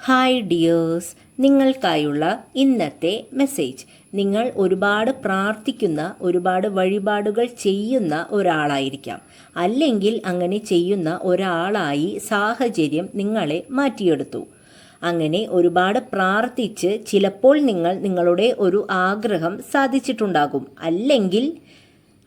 Hi dears നിങ്ങൾക്കായുള്ള ഇന്നത്തെ message നിങ്ങൾ ഒരുപാട് പ്രാർത്ഥിക്കുന്ന ഒരുപാട് വഴിപാടുകൾ ചെയ്യുന്ന ഒരാളായിരിക്കാം. അല്ലെങ്കിൽ അങ്ങനെ ചെയ്യുന്ന ഒരാളായി സാഹചര്യം നിങ്ങളെ മാറ്റിയെടുത്തു. അങ്ങനെ ഒരുപാട് പ്രാർത്ഥിച്ച് ചിലപ്പോൾ നിങ്ങൾ നിങ്ങളുടെ ഒരു ആഗ്രഹം സാധിച്ചിട്ടുണ്ടാകും. അല്ലെങ്കിൽ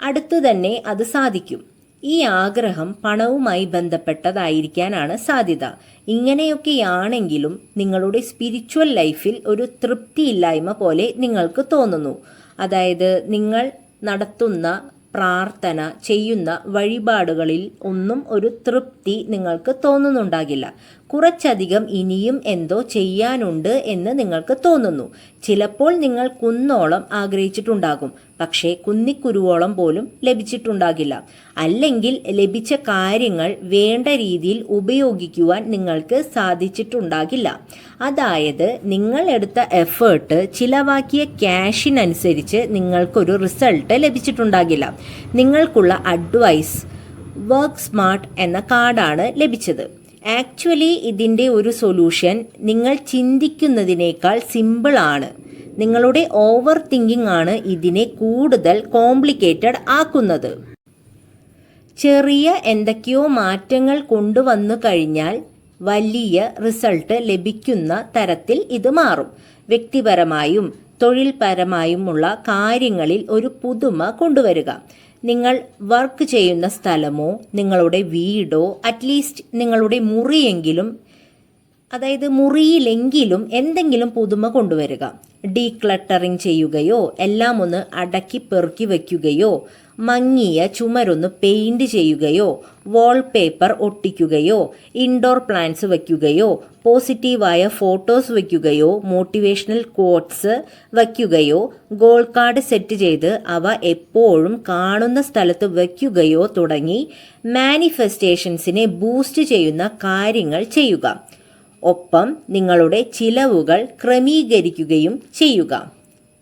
അടുത്തു തന്നെ അത് സാധിക്കും. ഈ ആഗ്രഹം പണവുമായി ബന്ധപ്പെട്ടതായിരിക്കാനാണ് സാധ്യത. ഇങ്ങനെയൊക്കെയാണെങ്കിലും നിങ്ങളുടെ സ്പിരിച്വൽ ലൈഫിൽ ഒരു തൃപ്തിയില്ലായ്മ പോലെ നിങ്ങൾക്ക് തോന്നുന്നു. അതായത് നിങ്ങൾ നടത്തുന്ന പ്രാർത്ഥന ചെയ്യുന്ന വഴിപാടുകളിൽ ഒന്നും ഒരു തൃപ്തി നിങ്ങൾക്ക് തോന്നുന്നുണ്ടാകില്ല. കുറച്ചധികം ഇനിയും എന്തോ ചെയ്യാനുണ്ട് എന്ന് നിങ്ങൾക്ക് തോന്നുന്നു. ചിലപ്പോൾ നിങ്ങൾ കുന്നോളം ആഗ്രഹിച്ചിട്ടുണ്ടാകും. പക്ഷേ കുന്നിക്കുരുവോളം പോലും ലഭിച്ചിട്ടുണ്ടാകില്ല. അല്ലെങ്കിൽ ലഭിച്ച കാര്യങ്ങൾ വേണ്ട രീതിയിൽ ഉപയോഗിക്കുവാൻ നിങ്ങൾക്ക് സാധിച്ചിട്ടുണ്ടാകില്ല. അതായത് നിങ്ങൾ എടുത്ത എഫേർട്ട് ചിലവാക്കിയ ക്യാഷിനനുസരിച്ച് നിങ്ങൾക്കൊരു റിസൾട്ട് ലഭിച്ചിട്ടുണ്ടാകില്ല. നിങ്ങൾക്കുള്ള അഡ്വൈസ് വർക്ക് സ്മാർട്ട് എന്ന കാർഡാണ് ലഭിച്ചത്. ആക്ച്വലി ഇതിന്റെ ഒരു സൊല്യൂഷൻ നിങ്ങൾ ചിന്തിക്കുന്നതിനേക്കാൾ സിമ്പിളാണ് നിങ്ങളുടെ ഓവർ തിങ്കിങ് ആണ് ഇതിനെ കൂടുതൽ കോംപ്ലിക്കേറ്റഡ് ആക്കുന്നത്. ചെറിയ എന്തൊക്കെയോ മാറ്റങ്ങൾ കൊണ്ടുവന്നു കഴിഞ്ഞാൽ വലിയ റിസൾട്ട് ലഭിക്കുന്ന തരത്തിൽ ഇത് മാറും. വ്യക്തിപരമായും തൊഴിൽപരമായുമുള്ള കാര്യങ്ങളിൽ ഒരു പുതുമ കൊണ്ടുവരിക. നിങ്ങൾ വർക്ക് ചെയ്യുന്ന സ്ഥലമോ നിങ്ങളുടെ വീടോ അറ്റ്ലീസ്റ്റ് നിങ്ങളുടെ മുറിയെങ്കിലും അതായത് മുറിയിലെങ്കിലും എന്തെങ്കിലും പുതുമ കൊണ്ടുവരിക. ഡീക്ലട്ടറിങ് ചെയ്യുകയോ എല്ലാം ഒന്ന് അടക്കി പെറുക്കി വയ്ക്കുകയോ മങ്ങിയ ചുമരൊന്ന് പെയിന്റ് ചെയ്യുകയോ വാൾപേപ്പർ ഒട്ടിക്കുകയോ ഇൻഡോർ പ്ലാന്റ്സ് വയ്ക്കുകയോ പോസിറ്റീവായ ഫോട്ടോസ് വയ്ക്കുകയോ മോട്ടിവേഷണൽ കോട്ട്സ് വയ്ക്കുകയോ ഗോൾ കാർഡ് സെറ്റ് ചെയ്ത് അവ എപ്പോഴും കാണുന്ന സ്ഥലത്ത് വയ്ക്കുകയോ തുടങ്ങി മാനിഫെസ്റ്റേഷൻസിനെ ബൂസ്റ്റ് ചെയ്യുന്ന കാര്യങ്ങൾ ചെയ്യുക. ഒപ്പം നിങ്ങളുടെ ചിലവുകൾ ക്രമീകരിക്കുകയും ചെയ്യുക.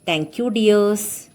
Thank you dears